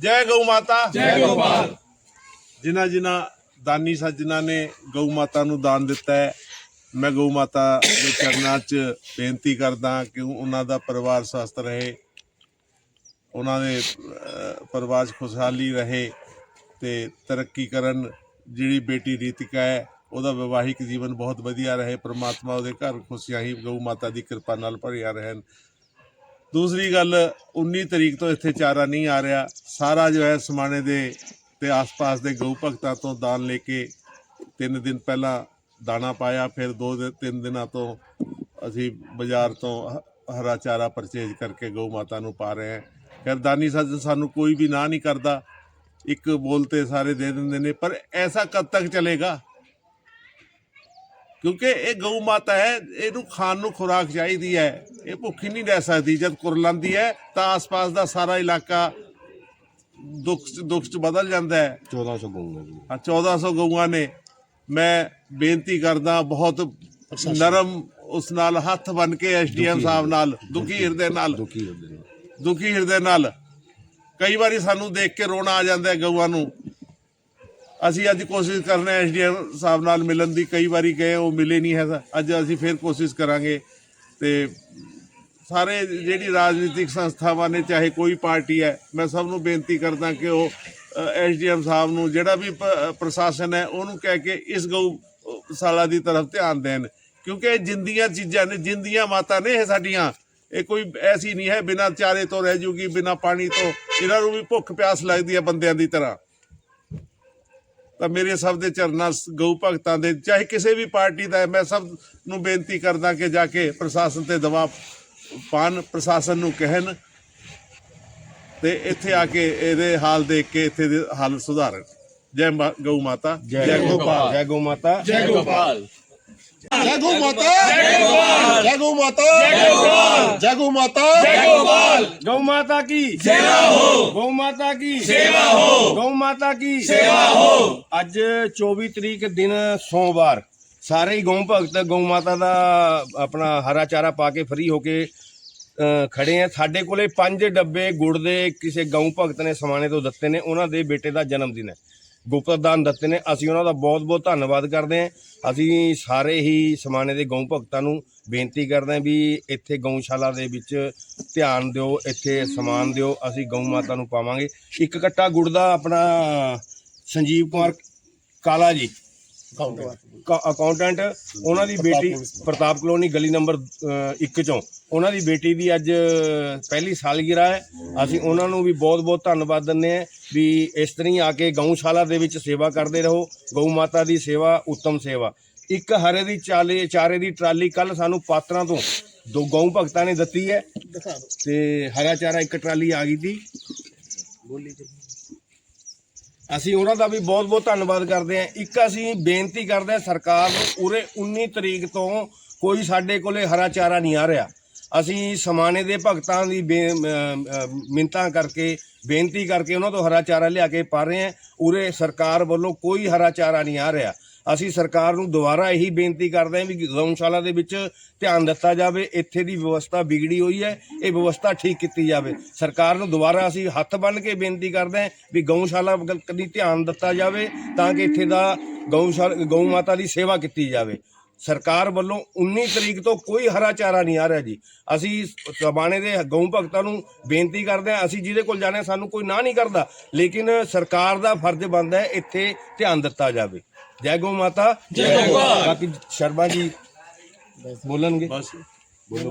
ਜੈ ਗਊ ਮਾਤਾ। ਜੈ ਗੋਪਾਲ ਜਿਨ੍ਹਾਂ ਜਿਨ੍ਹਾਂ ਦਾਨੀ ਸੱਜਣਾ ਨੇ ਗਊ ਮਾਤਾ ਨੂੰ ਦਾਨ ਦਿੱਤਾ ਹੈ ਮੈਂ ਗਊ ਮਾਤਾ ਦੇ ਚਰਨਾਂ 'ਚ ਬੇਨਤੀ ਕਰਦਾ ਕਿ ਉਹਨਾਂ ਦਾ ਪਰਿਵਾਰ ਸਵਸਥ ਰਹੇ ਉਹਨਾਂ ਦੇ ਅਹ, ਪਰਿਵਾਰ 'ਚ ਖੁਸ਼ਹਾਲੀ ਰਹੇ ਤੇ ਤਰੱਕੀ ਕਰਨ। ਜਿਹੜੀ ਬੇਟੀ ਰੀਤਿਕਾ ਹੈ ਉਹਦਾ ਵਿਵਾਹਿਕ ਜੀਵਨ ਬਹੁਤ ਵਧੀਆ ਰਹੇ ਪ੍ਰਮਾਤਮਾ ਉਹਦੇ ਘਰ ਖੁਸ਼ੀਆਂ ਹੀ ਗਊ ਮਾਤਾ ਦੀ ਕਿਰਪਾ ਨਾਲ ਭਰਿਆ ਰਹਿਣ। ਦੂਸਰੀ ਗੱਲ 19 ਤਰੀਕ ਤੋਂ ਇੱਥੇ ਚਾਰਾ ਨਹੀਂ ਆ ਰਿਹਾ। ਸਾਰਾ ਜੋ ਹੈ ਸਮਾਣੇ ਦੇ ਤੇ ਆਸ-ਪਾਸ ਦੇ ਗਊ ਭਗਤਾਂ ਤੋਂ ਦਾਨ ਲੈ ਕੇ ਤਿੰਨ ਦਿਨ ਪਹਿਲਾਂ ਦਾਣਾ ਪਾਇਆ, ਫਿਰ ਦੋ ਦਿਨ ਤਿੰਨ ਦਿਨਾਂ ਤੋਂ ਅਸੀਂ ਬਾਜ਼ਾਰ ਤੋਂ ਹਰਾ ਚਾਰਾ ਪਰਚੇਜ ਕਰਕੇ ਗਊ ਮਾਤਾ ਨੂੰ ਪਾ ਰਹੇ ਹਾਂ। ਕਰਦਾਨੀ ਸਾਨੂੰ ਕੋਈ ਵੀ ਨਾ ਨਹੀਂ ਕਰਦਾ। ਇੱਕ ਬੋਲਤੇ ਸਾਰੇ ਦੇ ਦਿੰਦੇ ਨੇ, ਪਰ ਐਸਾ ਕਦ ਤੱਕ ਚੱਲੇਗਾ? ਕਿਉਂਕਿ ਇਹ ਗਊ ਮਾਤਾ ਹੈ, ਇਹਨੂੰ ਖਾਣ ਨੂੰ ਖੁਰਾਕ ਚਾਹੀਦੀ ਹੈ। ਇਹ ਭੁੱਖੀ ਨਹੀਂ ਰਹਿ ਸਕਦੀ। ਜਦ ਕੁਰਲਾਂਦੀ ਹੈ ਤਾਂ ਆਸ-ਪਾਸ ਦਾ ਸਾਰਾ ਇਲਾਕਾ ਦੁੱਖ ਦੁੱਖ ਚ ਬਦਲ ਜਾਂਦਾ ਹੈ। 1400 ਗਊਆਂ ਜੀ। ਆ 1400 ਗਊਆਂ ਨੇ। ਮੈਂ ਬੇਨਤੀ ਕਰਦਾ ਬਹੁਤ ਨਰਮ ਉਸ ਨਾਲ ਹੱਥ ਬਨ ਕੇ ਐਸਡੀਐਮ ਸਾਹਿਬ ਨਾਲ ਦੁਖੀ ਹਿਰਦੇ ਨਾਲ। ਦੁਖੀ ਹੁੰਦੇ ਨੇ। ਦੁਖੀ ਹਿਰਦੇ ਨਾਲ। ਕਈ ਵਾਰੀ ਸਾਨੂੰ ਦੇਖ ਕੇ ਰੋਣਾ ਆ ਜਾਂਦਾ ਹੈ ਗਊਆਂ ਨੂੰ। ਅਸੀਂ ਅੱਜ ਕੋਸ਼ਿਸ਼ ਕਰਨੇ ਐਸਡੀਐਮ ਸਾਹਿਬ ਨਾਲ ਮਿਲਣ ਦੀ। ਕਈ ਵਾਰੀ ਗਏ ਉਹ ਮਿਲੇ ਨਹੀਂ ਹੈ ਅੱਜ ਅਸੀਂ ਫੇਰ ਕੋਸ਼ਿਸ਼ ਕਰਾਂਗੇ। ਤੇ ਸਾਰੇ ਜਿਹੜੀ ਰਾਜਨੀਤਿਕ ਸੰਸਥਾਵਾਂ ਨੇ, ਚਾਹੇ ਕੋਈ ਪਾਰਟੀ ਹੈ, ਮੈਂ ਸਭ ਨੂੰ ਬੇਨਤੀ ਕਰਦਾ ਕਿ ਉਹ ਐਸਡੀਐਮ ਸਾਹਿਬ ਨੂੰ ਜਿਹੜਾ ਵੀ ਪ੍ਰਸ਼ਾਸਨ ਹੈ, ਉਹਨੂੰ ਕਹਿ ਕੇ ਇਸ ਗਊ ਸਾਲਾ ਦੀ ਤਰਫ ਧਿਆਨ ਦੇਣ। ਕਿਉਂਕਿ ਇਹ ਜਿੰਦੀਆਂ ਚੀਜ਼ਾਂ ਨੇ, ਜਿੰਦੀਆਂ ਮਾਤਾ ਨੇ ਇਹ ਸਾਡੀਆਂ। ਇਹ ਕੋਈ ਐਸੀ ਨਹੀਂ ਹੈ, ਬਿਨਾਂ ਚਾਰੇ ਤੋਂ ਰਹਿ ਜੂਗੀ, ਬਿਨਾਂ ਪਾਣੀ ਤੋਂ, ਇਹਨਾਂ ਨੂੰ ਵੀ ਭੁੱਖ ਪਿਆਸ ਲੱਗਦੀ ਹੈ ਬੰਦਿਆਂ ਦੀ ਤਰ੍ਹਾਂ। ਤਾਂ ਮੇਰੇ ਸਭ ਦੇ ਚਰਨਾਂ ਗਊ ਭਗਤਾਂ ਦੇ ਚਾਹੇ ਕਿਸੇ ਵੀ ਪਾਰਟੀ ਦਾ ਮੈਂ ਸਭ ਨੂੰ ਬੇਨਤੀ ਕਰਦਾ ਕਿ ਜਾ ਕੇ ਪ੍ਰਸ਼ਾਸਨ ਤੇ ਦਬਾਅ ਪਾਣ ਪ੍ਰਸ਼ਾਸਨ ਨੂੰ ਕਹਿਣ ਤੇ ਇੱਥੇ ਆ ਕੇ ਇਹਦੇ ਹਾਲ ਦੇਖ ਕੇ ਇੱਥੇ ਦੇ ਹਾਲ ਸੁਧਾਰਨ। ਜੈ ਗਊ ਮਾਤਾ ਜੈ ਗੋਪਾਲ ਜੈ ਗੋ ਮਾਤਾ ਜੈ ਗੋਪਾਲ। ਜੈ ਗਊ ਮਾਤਾ ਜੈ ਗੋਪਾਲ ਜੈ ਗਊ ਮਾਤਾ ਜੈ ਗੋਪਾਲ ਜੈ ਗਊ ਮਾਤਾ ਜੈ ਗੋਪਾਲ गौ माता की ਸੇਵਾ ਹੋ गौ माता की ਸੇਵਾ ਹੋ गौ माता की ਸੇਵਾ ਹੋ ਅੱਜ 24 ਤਰੀਕ ਦਿਨ ਸੋਮਵਾਰ ਸਾਰੇ ਹੀ ਗਊ ਭਗਤ ਗਊ ਮਾਤਾ ਦਾ ਆਪਣਾ ਹਰਾ ਚਾਰਾ ਪਾ ਕੇ ਫਰੀ ਹੋ ਕੇ ਅ, ਖੜੇ ਆ ਸਾਡੇ ਕੋਲੇ ਪੰਜ ਡੱਬੇ ਗੁੜ ਦੇ ਕਿਸੇ ਗਊ ਭਗਤ ਨੇ ਸਮਾਣੇ ਤੋਂ ਦਿੱਤੇ ਨੇ ਉਹਨਾਂ ਦੇ ਬੇਟੇ ਦਾ ਜਨਮ ਦਿਨ ਹੈ ਗੁਪਤ ਦਾਨ ਦਿੱਤੇ ਨੇ। ਅਸੀਂ ਉਹਨਾਂ ਦਾ ਬਹੁਤ ਬਹੁਤ ਧੰਨਵਾਦ ਕਰਦੇ ਹਾਂ। ਅਸੀਂ ਸਾਰੇ ਹੀ ਸਮਾਣੇ ਦੇ ਗਊ ਭਗਤਾਂ ਨੂੰ ਬੇਨਤੀ ਕਰਦੇ ਹਾਂ ਵੀ ਇੱਥੇ ਗਊਸ਼ਾਲਾ ਦੇ ਵਿੱਚ ਧਿਆਨ ਦਿਓ ਇੱਥੇ ਸਮਾਨ ਦਿਓ ਅਸੀਂ ਗਊ ਮਾਤਾ ਨੂੰ ਪਾਵਾਂਗੇ। ਇੱਕ ਕੱਟਾ ਗੁੜ ਦਾ ਆਪਣਾ ਸੰਜੀਵ ਕੁਮਾਰ ਕਾਲਾ ਜੀ ਅਕਾਊਂਟੈਂਟ ਉਹਨਾਂ ਦੀ ਬੇਟੀ ਪ੍ਰਤਾਪ ਕਲੋਨੀ ਗਲੀ ਨੰਬਰ 1 ਚੋਂ। ਉਹਨਾਂ ਦੀ ਬੇਟੀ ਦੀ ਅੱਜ ਪਹਿਲੀ ਸਾਲਗਿਰਾ ਹੈ। ਅਸੀਂ ਉਹਨਾਂ ਨੂੰ ਵੀ ਬਹੁਤ-ਬਹੁਤ ਧੰਨਵਾਦ ਦਿੰਦੇ ਹਾਂ। ਵੀ ਇਸ ਤਰ੍ਹਾਂ ਹੀ ਆ ਕੇ ਗਊਸ਼ਾਲਾ ਦੇ ਵਿੱਚ ਸੇਵਾ ਕਰਦੇ ਰਹੋ ਗਊ ਮਾਤਾ ਦੀ ਸੇਵਾ ਉੱਤਮ ਸੇਵਾ। ਇੱਕ ਹਰੇ ਦੀ ਚਾਲੇ ਚਾਰੇ ਦੀ ਟਰਾਲੀ ਕੱਲ ਸਾਨੂੰ ਪਾਤਰਾਂ ਤੋਂ ਦੋ ਗਊ ਭਗਤਾਂ ਨੇ ਦਿੱਤੀ ਹੈ। ਤੇ ਹਰਾ ਚਾਰਾ ਇੱਕ ਟਰਾਲੀ ਆ ਗਈ ਸੀ। ਅਸੀਂ ਉਹਨਾਂ ਦਾ ਵੀ ਬਹੁਤ-ਬਹੁਤ ਧੰਨਵਾਦ ਕਰਦੇ ਹਾਂ। ਇੱਕ ਅਸੀਂ ਬੇਨਤੀ ਕਰਦੇ ਹਾਂ ਸਰਕਾਰ ਨੂੰ ਉਰੇ 19 ਤਰੀਕ ਤੋਂ ਕੋਈ ਸਾਡੇ ਕੋਲੇ ਹਰਾ ਚਾਰਾ ਨਹੀਂ ਆ ਰਿਹਾ। ਅਸੀਂ ਸਮਾਣੇ ਦੇ ਭਗਤਾਂ ਦੀ ਬੇ- ਮਿੰਨਤਾਂ ਕਰਕੇ, ਬੇਨਤੀ ਕਰਕੇ ਉਹਨਾਂ ਤੋਂ ਹਰਾ ਚਾਰਾ ਲਿਆ ਕੇ ਪਾ ਰਹੇ ਹਾਂ। ਉਰੇ ਸਰਕਾਰ ਵੱਲੋਂ ਕੋਈ ਹਰਾ ਚਾਰਾ ਨਹੀਂ ਆ ਰਿਹਾ। ਅਸੀਂ ਸਰਕਾਰ ਨੂੰ ਦੁਬਾਰਾ ਇਹੀ ਬੇਨਤੀ ਕਰਦੇ ਹਾਂ ਵੀ ਗਊਸ਼ਾਲਾ ਦੇ ਵਿੱਚ ਧਿਆਨ ਦਿੱਤਾ ਜਾਵੇ। ਇੱਥੇ ਦੀ ਵਿਵਸਥਾ ਵਿਗੜੀ ਹੋਈ ਹੈ। ਇਹ ਵਿਵਸਥਾ ਠੀਕ ਕੀਤੀ ਜਾਵੇ। ਸਰਕਾਰ ਨੂੰ ਦੁਬਾਰਾ ਅਸੀਂ ਹੱਥ ਬੰਨ੍ਹ ਕੇ ਬੇਨਤੀ ਕਰਦੇ ਹਾਂ ਵੀ ਗਊਸ਼ਾਲਾ ਵੱਲ ਕਦੀ ਧਿਆਨ ਦਿੱਤਾ ਜਾਵੇ ਤਾਂ ਕਿ ਇੱਥੇ ਦਾ ਗਊਸ਼ਾਲਾ ਗਊ ਮਾਤਾ ਦੀ ਸੇਵਾ ਕੀਤੀ ਜਾਵੇ। ਸਰਕਾਰ ਵੱਲੋਂ 19 ਤਰੀਕ ਤੋਂ ਕੋਈ ਹਰਾ ਚਾਰਾ ਨਹੀਂ ਆ ਰਿਹਾ ਜੀ। ਅਸੀਂ ਸਬਾਣੇ ਦੇ ਗਊ ਭਗਤਾਂ ਨੂੰ ਬੇਨਤੀ ਕਰਦੇ ਹਾਂ ਅਸੀਂ ਜਿਹਦੇ ਕੋਲ ਜਾਣਾ ਸਾਨੂੰ ਕੋਈ ਨਾ ਨਹੀਂ ਕਰਦਾ। ਲੇਕਿਨ ਸਰਕਾਰ ਦਾ ਫਰਜ਼ ਬਣਦਾ ਹੈ ਇੱਥੇ ਧਿਆਨ ਦਿੱਤਾ ਜਾਵੇ। ਜੈ ਗਊ ਮਾਤਾ। ਜੈ ਗੋਪਾਲ। ਬਾਕੀ ਸ਼ਰਮਾ ਜੀ ਬੋਲਣਗੇ। ਬਸ। ਬੋਲੋ